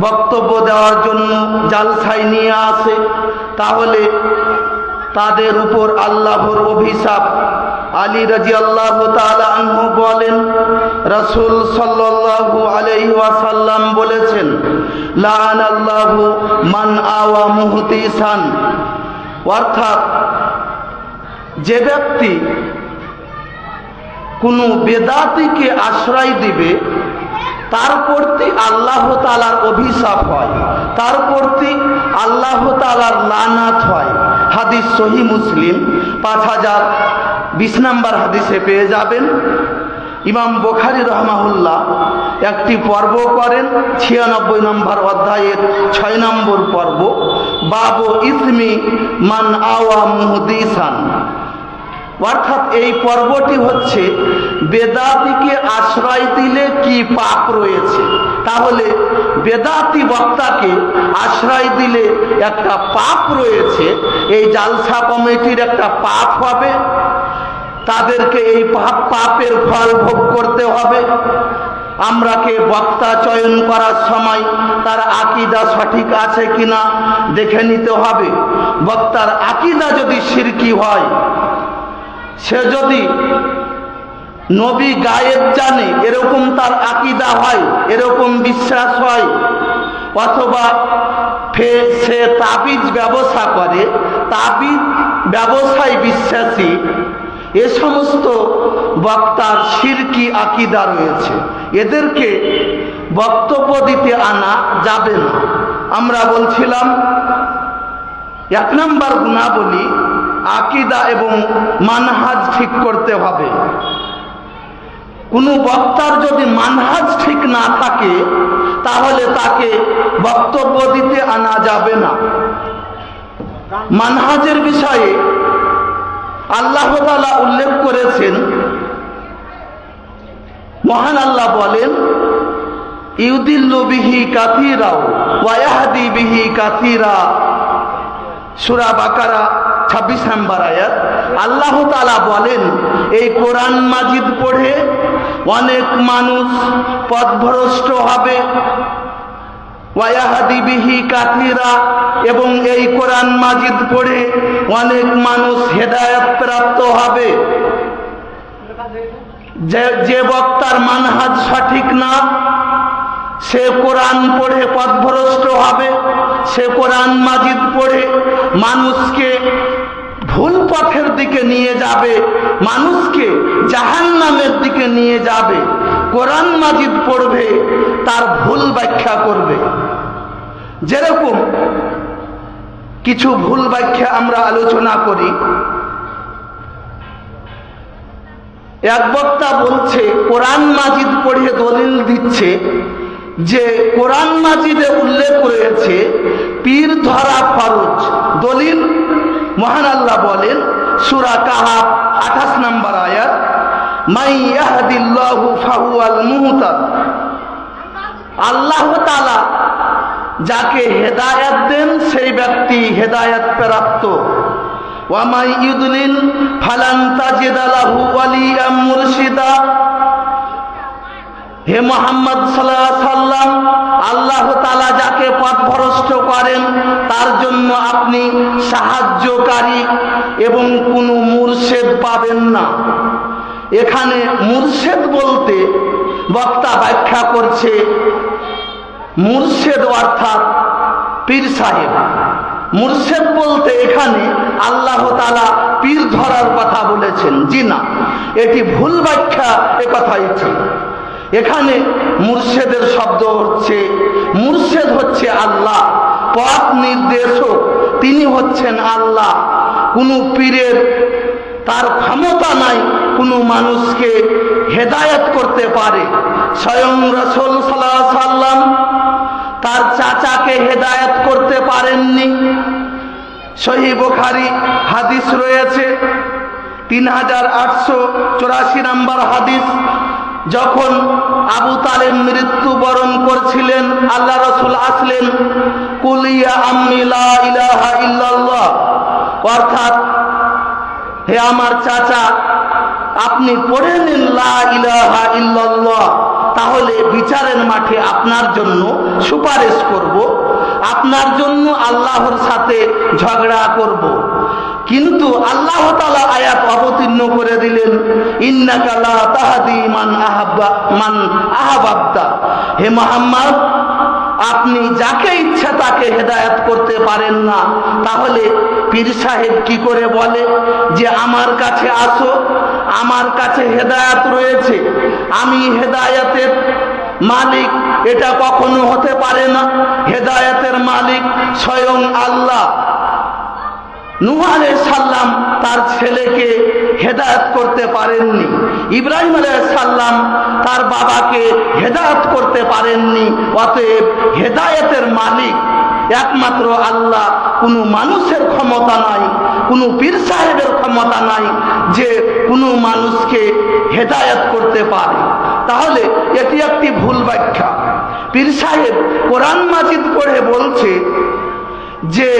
বক্তব্য দেওয়ার জন্য জালসাই নিয়ে আসে। তাহলে তাদের উপর আল্লাহর অভিশাপ। আলী রাজি আল্লাহ আনহু বলেন, রসুল আলাইহি ওয়াসাল্লাম বলেছেন লান আল্লাহু মান আওয়া মুহতিসান। অর্থাৎ যে ব্যক্তি কোনো বেদাতিকে আশ্রয় দিবে তার প্রতি আল্লাহ তালার অভিশাপ হয়। তার প্রতি আল্লাহ তালার লানাত হয়। হাদিস সহি মুসলিম। পাঁচ হাজার বিশ নাম্বার হাদিসে পেয়ে যাবেন। ইমাম বোখারি রহমাহুল্লাহ একটি পর্ব করেন, ছিয়ানব্বই নম্বর অধ্যায়ের ছয় নম্বর পর্ব। বাবু ইসমি মান আওয়া মুহদিসান। অর্থাৎ এই পর্বটি হচ্ছে বেদাতিকে আশ্রয় দিলে কি পাপ রয়েছে? তাহলে বেদাতি বক্তাকে আশ্রয় দিলে একটা পাপ রয়েছে, এই জালসা কমিটির একটা পাপ হবে, তাদেরকে এই পাপ, পাপের ফল ভোগ করতে হবে। আমরাকে বক্তা চয়ন করার সময় তার আকিদা সঠিক আছে কিনা দেখে নিতে হবে। বক্তার আকিদা যদি সিরকি হয় সে যদি নবী গায়েব জানে, এরকম তার আকিদা হয়, এরকম বিশ্বাস হয়, অথবা সে তাবিজ ব্যবসা করে, তাবিজ ব্যবসায় বিশ্বাসী, এ সমস্ত বক্তার সিরকি আকিদা রয়েছে। এদেরকে বক্তব্য দিতে আনা যাবে না। আমরা বলছিলাম, এক নম্বর গুণাবলী আকিদা এবং মানহাজ ঠিক করতে হবে। কোনো বক্তার যদি মানহাজ ঠিক না থাকে, তাহলে তাকে বক্তব্য দিতে আনা যাবে না। মানহাজের বিষয়ে আল্লাহ তালা উল্লেখ করেছেন। মহান আল্লাহ বলেন, ইউদিল্লু বিহি কাথিরাও ওয়াহাদি বিহি কাথিরা। সুরা বাকারা ছাব্বিশ নাম্বার আয়াত। আল্লাহ তালা বলেন, এই কোরআন মাজিদ পড়ে অনেক মানুষ পথভ্রষ্ট হবে। ওয়াহাদি বিহি কাথিরা এবং এই কোরআন মাজিদ পড়ে অনেক মানুষ হেদায়ত প্রাপ্ত হবে। যে বক্তার মানহাজ সঠিক না সে কোরআন পড়ে পথভ্রষ্ট হবে, সে কোরআন মাজিদ পড়ে মানুষকে ভুল পথের দিকে নিয়ে যাবে, মানুষকে জাহান নামের দিকে নিয়ে যাবে, কোরআন মাজিদ পড়বে, তার ভুল ব্যাখ্যা করবে। যেরকম কিছু ভুল ব্যাখ্যা আমরা আলোচনা করি, এক বক্তা বলছে, কোরআন মাজিদ পড়ে দলিল দিচ্ছে যে কোরআন মাজিদে উল্লেখ রয়েছে পীর ধরা ফরজ। দলিল, মহান আল্লাহ বলেন, সুরা কাহাব আঠাশ নম্বর আয়াত, মাই আল্লাহ তাআলা যাকে হেদায়াত দেন, সেই ব্যক্তি হেদায়াত প্রাপ্ত। ওয়ামাই ইউদলিল ফালান তাজিদালাহু ওয়ালিয়া মুরশিদা। হে মোহাম্মদ সাল্লাম আল্লাহ তালা যাকে পথভ্রষ্ট করেন, তার জন্য আপনি সাহায্যকারী এবং কোনো মুর্শেদ পাবেন না। এখানে মুর্শেদ বলতে বক্তা ব্যাখ্যা করছে, মুর্শেদ অর্থাৎ পীর সাহেব। মুর্শেদ বলতে এখানে আল্লাহ তালা পীর ধরার কথা বলেছেন। জি না, এটি ভুল ব্যাখ্যা, এ কথাই ঠিক এখানে মুর্শেদের শব্দ হচ্ছে, মুর্শেদ হচ্ছে আল্লাহ, পথ নির্দেশক, তিনি হচ্ছেন আল্লাহ। কোনো পীরের তার ক্ষমতা নাই, কোনো মানুষকে হেদায়ত করতে পারে। স্বয়ং রসুল সাল্লাম তার চাচাকে হেদায়ত করতে পারেননি। সহি বোখারি হাদিস রয়েছে, তিন হাজার আটশো চুরাশি নাম্বার হাদিস। যখন আবু তালেব মৃত্যুবরণ করছিলেন, আল্লাহ রসুল আসলেন, কুলিয়া আম্মিলা ইলাহা ইল্লাল্লাহ। অর্থাৎ, হে আমার চাচা, আপনি পড়ে নিন লা ইলাহা ইল্লাল্লাহ, তাহলে বিচারের মাঠে আপনার জন্য সুপারিশ করব, আপনার জন্য আল্লাহর সাথে ঝগড়া করব। কিন্তু আল্লাহ তালা আয়াত অবতীর্ণ করে দিলেন ইন্নাকালা তাহাদি মান আহাব্বা, মান আহাবাব্দা হে মোহাম্মদ, আপনি যাকে ইচ্ছা তাকে হেদায়েত করতে পারেন না। তাহলে পীর সাহেব কি করে বলে যে, আমার কাছে আসো, আমার কাছে হেদায়াত রয়েছে। আমি হেদায়াতের মালিক, এটা কখনো হতে পারে না। হেদায়াতের মালিক স্বয়ং আল্লাহ। নূহ সাল্লাম তার ছেলেকে হেদায়ত করতে পারেননি। ইব্রাহিম সাল্লাম তার বাবাকে হেদায়ত করতে পারেননি। অতএব হেদায়েতের মালিক একমাত্র আল্লাহ। কোনো মানুষের ক্ষমতা নাই, কোনো পীর সাহেবের ক্ষমতা নাই যে কোনো মানুষকে হেদায়ত করতে পারে। তাহলে এটি একটি ভুল ব্যাখ্যা। পীর সাহেব কোরআন মাজিদ পড়ে বলছে যে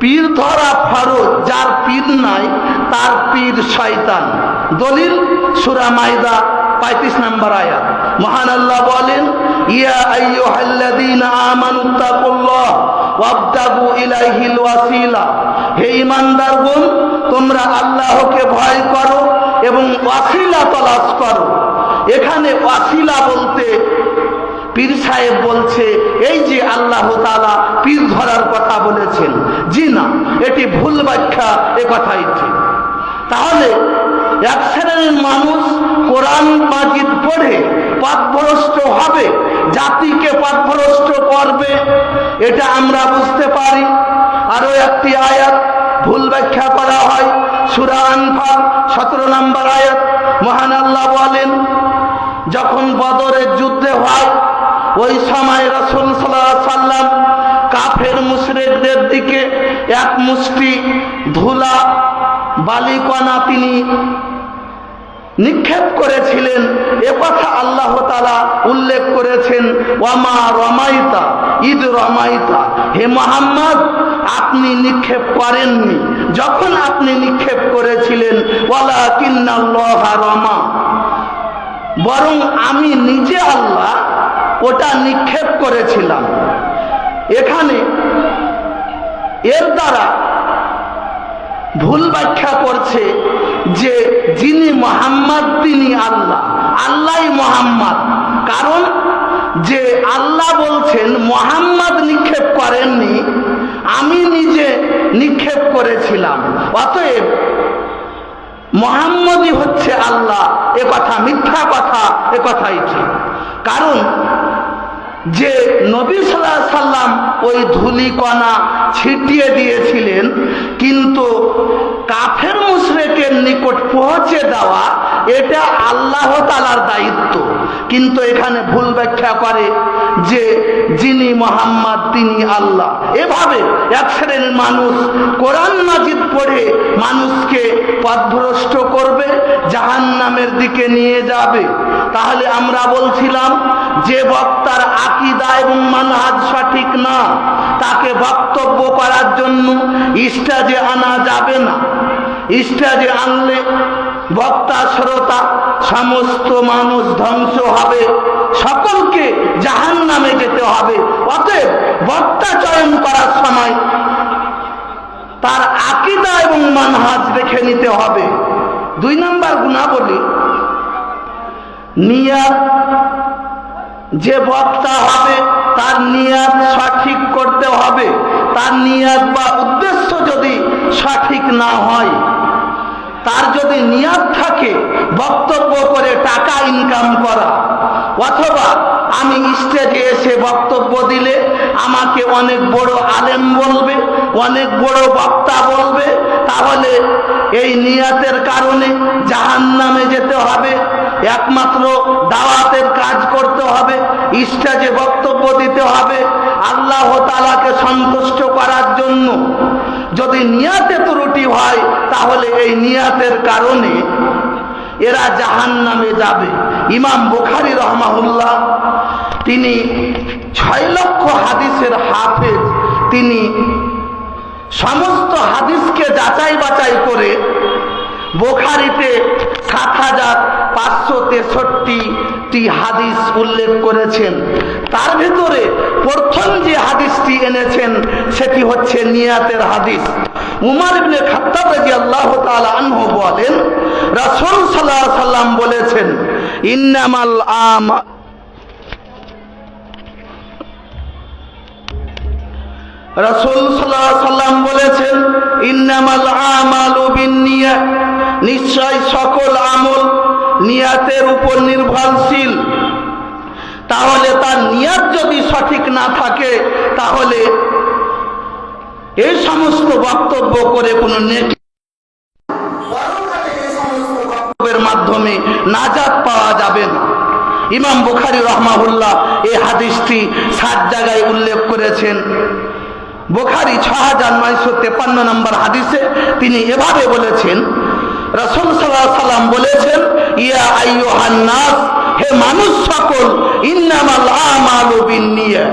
পীর ধরা ফরজ, যার পীর নাই, তার পীর শয়তান। দলিল সুরা মাইদা পঁয়ত্রিশ নম্বর আয়াত। মহান আল্লাহ বলেন, ইয়া ওয়াসিলা। তোমরা আল্লাহকে ভয় করো এবং ওয়াসিলা তলাশ করো। এখানে ওয়াসিলা বলতে পীর সাহেব বলছে, এই যে আল্লাহ তালা পীর ধরার কথা বলেছেন, জি না, এটি ভুল ব্যাখ্যা, এ কথাই ঠিক। তাহলে এক শ্রেণির মানুষ কোরআন মাজিদ পড়ে পথভ্রষ্ট হবে, জাতিকে পথভ্রষ্ট করবে, এটা আমরা বুঝতে পারি। আরও একটি আয়াত, ভুল ব্যাখ্যা করা হয়, সুরা সতেরো নম্বর আয়াত, মহান আল্লাহ বলেন, যখন বদরের যুদ্ধে হয় ওই সময় রসুল সাল্লাম কাফের মুশরেকদের দিকে এক মুষ্টি ধুলা, বালিকণা তিনি নিক্ষেপ করেছিলেন। এ কথা আল্লাহ তালা উল্লেখ করেছেন, ওয়ামা রমাইতা ঈদ রমাইতা, হে মোহাম্মদ, আপনি নিক্ষেপ করেননি। যখন আপনি নিক্ষেপ করেছিলেন ওয়ালা কিন্নাল্লাহ রমা, বরং আমি নিজে আল্লাহ ওটা নিক্ষেপ করেছিলাম। এখানে এর দ্বারা ভুল ব্যাখ্যা করছে যে যিনি মোহাম্মদ তিনি আল্লাহ। আল্লাহ মোহাম্মদ। কারণ যে আল্লাহ বলছেন, মোহাম্মদ নিক্ষেপ করেননি, আমি নিজে নিক্ষেপ করেছিলাম। অতএব মোহাম্মদই হচ্ছে আল্লাহ। এ কথা মিথ্যা কথা, এ কথাই ঠিক। কারণ যে নবী সাল্লাহ সাল্লাম ওই ধুলিকণা ছিটিয়ে দিয়েছিলেন, কিন্তু কাফের মুশরেকের নিকট পৌঁছে দেওয়া এটা আল্লাহ তালার দায়িত্ব। কিন্তু এখানে ভুল ব্যাখ্যা করে যে যিনি মোহাম্মদ, তিনি আল্লাহ। এভাবে এক শ্রেণির মানুষ কোরআন মাজিদ পড়ে মানুষকে পথভ্রষ্ট করবে জাহান নামের দিকে নিয়ে যাবে। তাহলে আমরা বলছিলাম, যে বক্তার আকিদা এবং মানহাজ সঠিক না, তাকে বক্তব্য করার জন্য স্টাজে আনা যাবে না। স্টাজে আনলে বক্তা, শ্রোতা, সমস্ত মানুষ ধ্বংস হবে। সকলকে জাহান নামে যেতে হবে। অতএব বক্তা চয়ন করার সময় তার আকিদা এবং মানহাজ দেখে নিতে হবে। দুই নম্বর গুণাবলী, নিয়াত যে বক্তা হবে, তার নিয়াত সঠিক করতে হবে। তার নিয়াত বা উদ্দেশ্য যদি সঠিক না হয়, তার যদি নিয়াত থাকে, বক্তব্য করে টাকা ইনকাম করা, অথবা আমি স্টেজে এসে বক্তব্য দিলে আমাকে অনেক বড় আলেম বলবে, অনেক বড় বক্তা বলবে, তাহলে এই নিয়াতের কারণে জাহান নামে যেতে হবে। একমাত্র দাওয়াতের কাজ করতে হবে স্টেজে বক্তব্য দিতে হবে, আল্লাহ তালাকে সন্তুষ্ট করার জন্য। যদি নিয়াতে ত্রুটি হয়, তাহলে এই নিয়াতের কারণে এরা জাহান নামে যাবে। ইমাম বুখারি রহমাহুল্লাহ, তিনি ছয় লক্ষ হাদিসের হাফেজ, তিনি সমস্ত হাদিসকে যাচাই বাছাই করে বোখারিতে সাত হাজার পাঁচশো তেষট্টিটি হাদিস উল্লেখ করেছেন। তার ভিতরে প্রথম যে হাদিসটি এনেছেন, সেটি হচ্ছে নিয়াতের হাদিস। উমার ইবনে খাত্তাব তাআলা আনহু বলেন, রাসূল সাল্লাল্লাহু আলাইহি সাল্লাম বলেছেন, ইন্নামাল আম রাসূল সাল্লাল্লাহু আলাইহি সাল্লাম বলেছেন, ইন্নামাল নিশ্চয় সকল আমল নিয়াতের উপর নির্ভরশীল। তাহলে তার নিয়াত যদি সঠিক না থাকে, তাহলে এই সমস্ত বক্তব্য করে কোনো নেকি মাধ্যমে নাজাত পাওয়া যাবে না। ইমাম বুখারি রহমাহুল্লাহ এই হাদিসটি সাত জায়গায় উল্লেখ করেছেন। বুখারি ছ হাজার নয়শো তেপান্ন নম্বর হাদিসে তিনি এভাবে বলেছেন রসুল সাল্লাহ সাল্লাম বলেছেন, ইয়া আইয়ুহান নাস, হে মানুষ সকল, ইন্নামাল আমালু বিন্নিয়া।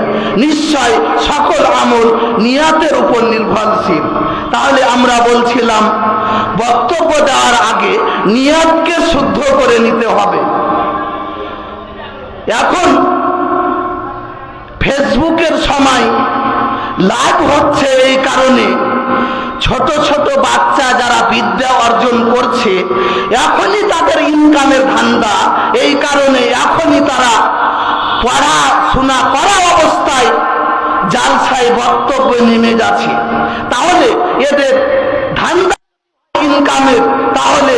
নিশ্চয় সকল আমল নিয়াতের উপর নির্ভরশীল। তাহলে আমরা বলছিলাম, বক্তব্য দেওয়ার আগে নিয়াতকে শুদ্ধ করে নিতে হবে। এখন ফেসবুকের সময় লাভ হচ্ছে এই কারণে ছোট ছোট বাচ্চা যারা বিদ্যা করছে। এখনই তাদের ইনকামের ধান্দা। এই কারণে এখনই তারা পড়াশোনা করা অবস্থায় জালসায় বক্তব্য নেমে যাচ্ছে। তাহলে এদের ধান্দা ইনকামের, তাহলে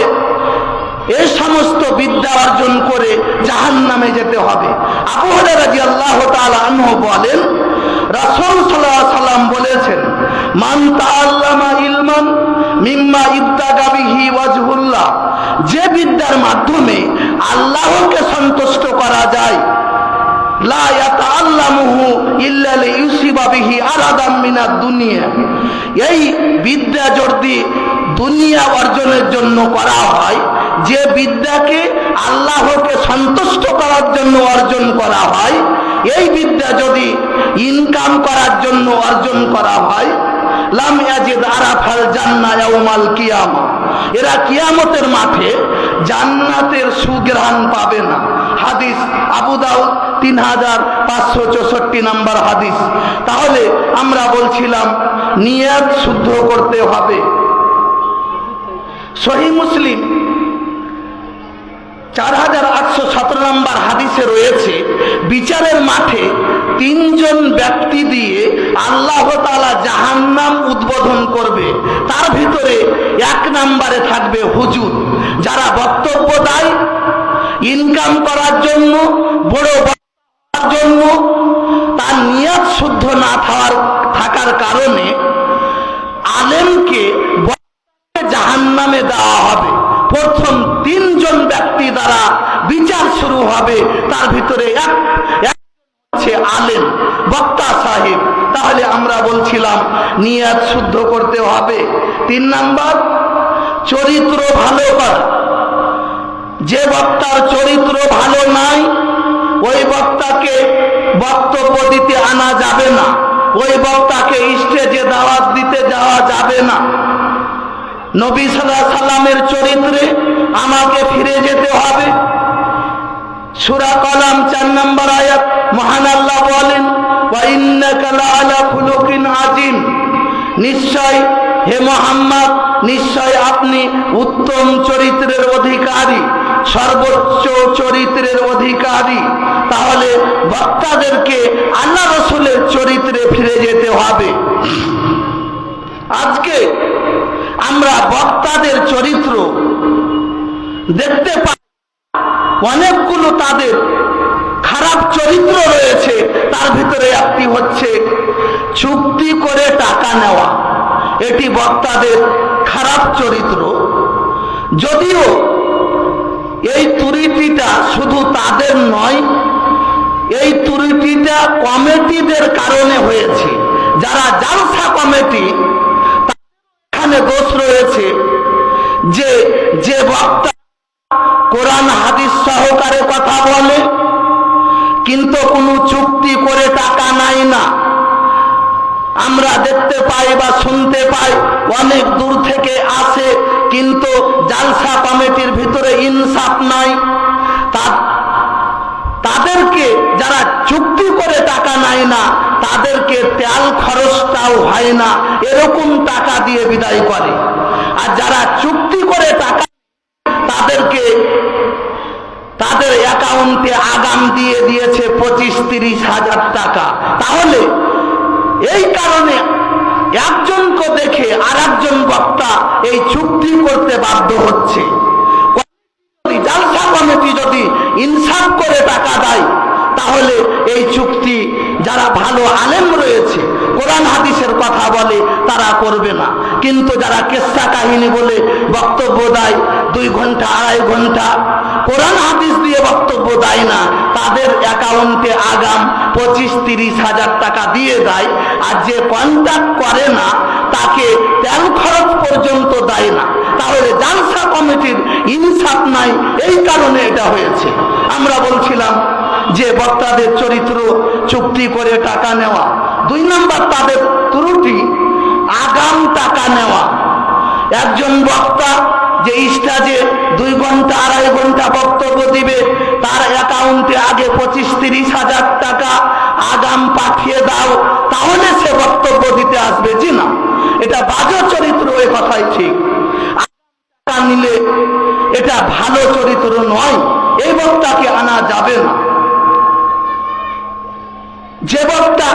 এই সমস্ত বিদ্যা অর্জন করে জাহান নামে যেতে হবে। আবু আল্লাহ বলেন, রাসূল সাল্লাম বলেছেন, মান তাআল্লামা ইলমান মিম্মা ইবতাগা বিহি ওয়াজহুল্লাহ যে বিদ্যার মাধ্যমে আল্লাহকে সন্তুষ্ট করা যায় এই বিদ্যা যদি দুনিয়া অর্জনের জন্য করা হয়, যে বিদ্যাকে আল্লাহকে সন্তুষ্ট করার জন্য অর্জন করা হয়, এই বিদ্যা যদি ইনকাম করার জন্য অর্জন করা হয় লাম ইয়াজিদ আরাফাল জান্না ইয়াউমাল কিয়ামা। এরা কিয়ামতের মাঠে জান্নাতের সুগ্রাণ পাবে না। হাদিস আবু দাউদ তিন হাজার পাঁচশো চৌষট্টি নাম্বার হাদিস। তাহলে আমরা বলছিলাম, নিয়াত শুদ্ধ করতে হবে। সহি মুসলিম চার হাজার আটশো সতেরো নম্বর হাদিসে রয়েছে, বিচারের মাঠে তিনজন ব্যক্তি দিয়ে আল্লাহ তালা জাহান্নাম উদ্বোধন করবে। তার ভিতরে এক নাম্বারে থাকবে হুজুর, যারা বক্তব্য দেয় ইনকাম করার জন্য, বড় জন্য, তার নিয়াত শুদ্ধ না থাকার কারণে আলেমকে জাহান নামে দেওয়া হবে প্রথম তিনজন ব্যক্তি দ্বারা বিচার শুরু হবে তার ভিতরে এক এক হচ্ছে আলেম বক্তা সাহেব তাহলে আমরা বলছিলাম নিয়াত শুদ্ধ করতে হবে। তিন নাম্বার, চরিত্র ভালো করা। যে বক্তার চরিত্র ভালো নাই, ওই বক্তাকে বক্তব্য দিতে আনা যাবে না। ওই বক্তাকে স্টেজে দাওয়াত দিতে যাওয়া যাবে না। নবী সাল্লাহ সাল্লামের চরিত্রে আমাকে ফিরে যেতে হবে। সুরা কলাম চার নম্বর আয়াত, মহান আল্লাহ বলেন আজিম। নিশ্চয় হে মোহাম্মদ, নিশ্চয় আপনি উত্তম চরিত্রের অধিকারী, সর্বোচ্চ চরিত্রের অধিকারী। তাহলে বক্তাদেরকে আল্লাহ রসুলের চরিত্রে ফিরে যেতে হবে। আজকে আমরা বক্তাদের চরিত্র দেখতে পাই। অনেকগুলো তাদের খারাপ চরিত্র রয়েছে, তার ভিতরে একটি হচ্ছে চুক্তি করে টাকা নেওয়া। এটি বক্তাদের খারাপ চরিত্র। যদিও এই ত্রুটিটা শুধু তাদের নয়, এই ত্রুটিটা কমিটিদের কারণে হয়েছে। যারা জালসা কমিটি এখানে দোষ রয়েছে যে যে বক্তা কোরআন হাদিস সহকারে কথা বলে কিন্তু কোনো চুক্তি করে টাকা নাই না। আমরা দেখতে পাই বা শুনতে পাই, অনেক দূর থেকে আসে, কিন্তু জালসা কমিটির ভিতরে ইনসাফ নাই। তাদেরকে যারা চুক্তি করে টাকা নেয় না, তাদেরকে তেল খরচটাও হয় না, এরকম টাকা দিয়ে বিদায় করে। আর যারা চুক্তি করে টাকা তাদেরকে তাদের অ্যাকাউন্টে আগাম দিয়ে দিয়েছে পঁচিশ তিরিশ হাজার টাকা। তাহলে এই কারণে একজনকে দেখে আর একজন বক্তা এই চুক্তি করতে বাধ্য হচ্ছে। জালসা কমিটি যদি ইনসাফ করে টাকা দেয়, তাহলে এই চুক্তি যারা ভালো আলেম রয়েছে, কোরআন হাদিসের কথা বলে তারা করবে না। কিন্তু যারা কেসা কাহিনী বলে বক্তব্য দেয়, দুই ঘণ্টা, আড়াই ঘণ্টা কোরআন হাদিস দিয়ে বক্তব্য দেয় না। তাদের অ্যাকাউন্টে আগাম পঁচিশ তিরিশ হাজার টাকা দিয়ে দেয়। আর যে কন্ট্যাক্ট করে না, তাকে তেল খরচ পর্যন্ত দেয় না। তাহলে জালসা কমিটির ইনসাফ নাই। এই কারণে এটা হয়েছে। আমরা বলছিলাম যে বক্তাদের চরিত্র চুক্তি করে টাকা নেওয়া। দুই নম্বর তাদের ত্রুটি, আগাম টাকা নেওয়া। একজন বক্তা যে স্টাজে দুই ঘণ্টা, আড়াই ঘণ্টা বক্তব্য দিবে, তার অ্যাকাউন্টে আগে পঁচিশ, তিরিশ হাজার টাকা আগাম পাঠিয়ে দাও, তাহলে সে বক্তব্য দিতে আসবে। জি না, এটা বাজে চরিত্র, এ কথাই ঠিক। নিলে এটা ভালো চরিত্র নয়, এই বক্তাকে আনা যাবে না। যে বক্তা